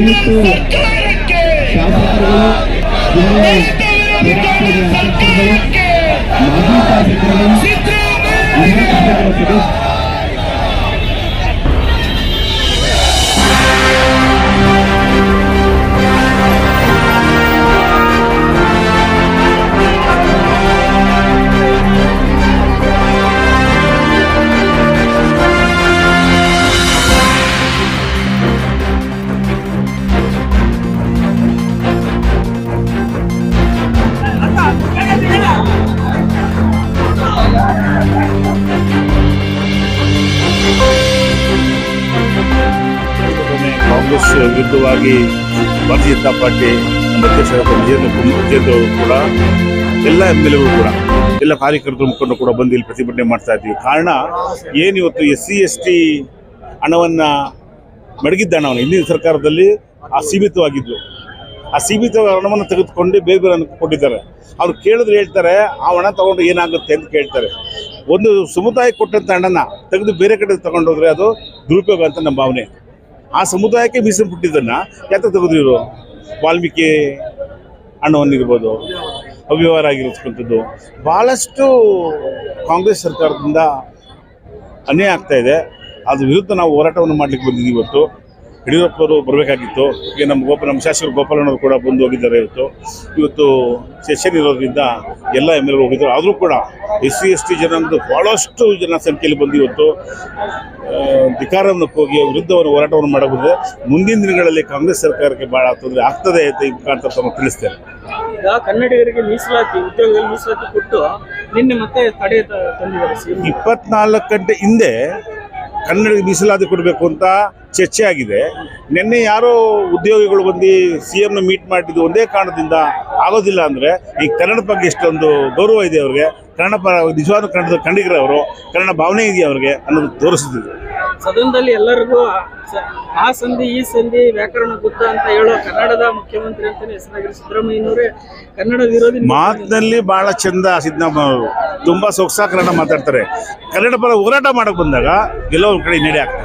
ಮತ್ತು ಸರ್ಕಾರಕ್ಕೆ ಕಾಂಗ್ರೆಸ್ ವಿರುದ್ಧವಾಗಿ ಭಾರತೀಯ ಜನತಾ ಪಾರ್ಟಿ ಅಧ್ಯಕ್ಷರಾದ ಕೂಡ ಎಲ್ಲ ಎಂ ಎಲ್ ಕೂಡ, ಎಲ್ಲ ಕಾರ್ಯಕರ್ತರ ಮುಖಂಡರು ಕೂಡ ಬಂದು ಇಲ್ಲಿ ಪ್ರತಿಭಟನೆ ಮಾಡ್ತಾ ಇದ್ದೀವಿ. ಕಾರಣ ಏನಿವತ್ತು ಎಸ್ ಸಿ ಎಸ್ ಟಿ ಹಣವನ್ನು ಮಡಗಿದ್ದ ಹಣವನ್ನು ಹಿಂದಿನ ಸರ್ಕಾರದಲ್ಲಿ ಆ ಸೀಮಿತವಾಗಿದ್ದು ಆ ಸೀಮಿತ ಹಣವನ್ನು ತೆಗೆದುಕೊಂಡು ಬೇರೆ ಬೇರೆ ಕೊಟ್ಟಿದ್ದಾರೆ. ಅವ್ರು ಕೇಳಿದ್ರೆ ಹೇಳ್ತಾರೆ, ಆ ಹಣ ತಗೊಂಡು ಏನಾಗುತ್ತೆ ಅಂತ ಕೇಳ್ತಾರೆ. ಒಂದು ಸಮುದಾಯ ಕೊಟ್ಟಂಥ ಹಣನ ತೆಗೆದು ಬೇರೆ ಕಡೆ ತಗೊಂಡೋದ್ರೆ ಅದು ದುರುಪಯೋಗ ಅಂತ ನಮ್ಮ ಭಾವನೆ. ಆ ಸಮುದಾಯಕ್ಕೆ ಮೀಸಲು ಬಿಟ್ಟಿದ್ದನ್ನು ಯಾಕೆ ತೆಗೆದ್ರು? ಇವರು ವಾಲ್ಮೀಕಿ ಹಣವನ್ನಿರ್ಬೋದು ಅವ್ಯವಹಾರ ಆಗಿರತಕ್ಕಂಥದ್ದು. ಭಾಳಷ್ಟು ಕಾಂಗ್ರೆಸ್ ಸರ್ಕಾರದಿಂದ ಅನ್ಯಾಯ ಆಗ್ತಾ ಇದೆ. ಅದ್ರ ವಿರುದ್ಧ ನಾವು ಹೋರಾಟವನ್ನು ಮಾಡ್ಲಿಕ್ಕೆ ಬಂದಿದ್ದೀವಿ ಇವತ್ತು. ಯಡಿಯೂರಪ್ಪ ಅವರು ಬರಬೇಕಾಗಿತ್ತು. ಈಗ ನಮ್ಮ ಗೋಪ ನಮ್ಮ ಶಾಸಕರು ಗೋಪಾಲಣ್ಣವರು ಕೂಡ ಬಂದು ಹೋಗಿದ್ದಾರೆ ಇವತ್ತು. ಇವತ್ತು ಸೆಷನ್ ಇರೋದ್ರಿಂದ ಎಲ್ಲ ಎಂ ಎಲ್ ಹೋಗಿದ್ದರು. ಆದರೂ ಕೂಡ ಎಸ್ ಸಿ ಎಸ್ ಟಿ ಜನಾಂಗದ ಭಾಳಷ್ಟು ಜನ ಸಂಖ್ಯೆಯಲ್ಲಿ ಬಂದು ಇವತ್ತು ಆ, ಧಿಕ್ಕಾರವನ್ನು ಹೋಗಿ ವಿರುದ್ಧವನ್ನು ಹೋರಾಟವನ್ನು ಮಾಡಬಹುದು ಮುಂದಿನ ದಿನಗಳಲ್ಲಿ ಕಾಂಗ್ರೆಸ್ ಸರ್ಕಾರಕ್ಕೆ ಭಾಳ ತೊಂದರೆ ಆಗ್ತದೆ ಅಂತ ಈ ಮುಖಾಂತರ ತಮ್ಮ ತಿಳಿಸ್ತೇನೆ. ಈಗ ಕನ್ನಡಿಗರಿಗೆ ಮೀಸಲಾತಿ ಉದ್ಯೋಗದಲ್ಲಿ ಮೀಸಲಾತಿ ಕೊಟ್ಟು ನಿನ್ನೆ ಮತ್ತೆ ತಡೆ ತಂದಿದ್ದಾರೆ ಇಪ್ಪತ್ನಾಲ್ಕು ಗಂಟೆ ಹಿಂದೆ ಕನ್ನಡ ಮೀಸಲಾತಿ ಕೊಡಬೇಕು ಅಂತ ಚರ್ಚೆ ಆಗಿದೆ. ನಿನ್ನೆ ಯಾರೋ ಉದ್ಯೋಗಿಗಳು ಬಂದು ಸಿ ಎಮ್ನ ಮೀಟ್ ಮಾಡಿದ್ದು ಒಂದೇ ಕಾರಣದಿಂದ ಆಗೋದಿಲ್ಲ ಅಂದರೆ ಈ ಕನ್ನಡ ಬಗ್ಗೆ ಎಷ್ಟೊಂದು ಗೌರವ ಇದೆ ಅವ್ರಿಗೆ. ಕನ್ನಡ ಪರ ನಿಜವಾದ ಕನ್ನಡದ ಕನ್ನಡಿಗರವರು, ಕನ್ನಡ ಭಾವನೆ ಇದೆಯಾ ಅವ್ರಿಗೆ ಅನ್ನೋದು ತೋರಿಸ್ತಿದೆ ಸದನದಲ್ಲಿ ಎಲ್ಲರಿಗೂ ಆ ಸಂಧಿ, ಈ ಸಂಧಿ, ವ್ಯಾಕರಣ ಗೊತ್ತ ಅಂತ ಹೇಳೋ ಕನ್ನಡದ ಮುಖ್ಯಮಂತ್ರಿ ಅಂತಾನೆ ಹೆಸರಾಗಿರೋ ಸಿದ್ದರಾಮಯ್ಯನವರೇ ಕನ್ನಡ ವಿರೋಧಿ ಮಾತಿನಲ್ಲಿ ಬಹಳ ಚಂದ ಸಿದ್ದರಾಮಯ್ಯ ಅವರು ತುಂಬಾ ಸೊಗಸಾ ಕನ್ನಡ ಮಾತಾಡ್ತಾರೆ. ಕನ್ನಡ ಪರ ಹೋರಾಟ ಮಾಡಕ್ ಬಂದಾಗ ಎಲ್ಲೋ ಒಂದ್ ಕಡೆ ನಡೆಯಾಗ್ತದೆ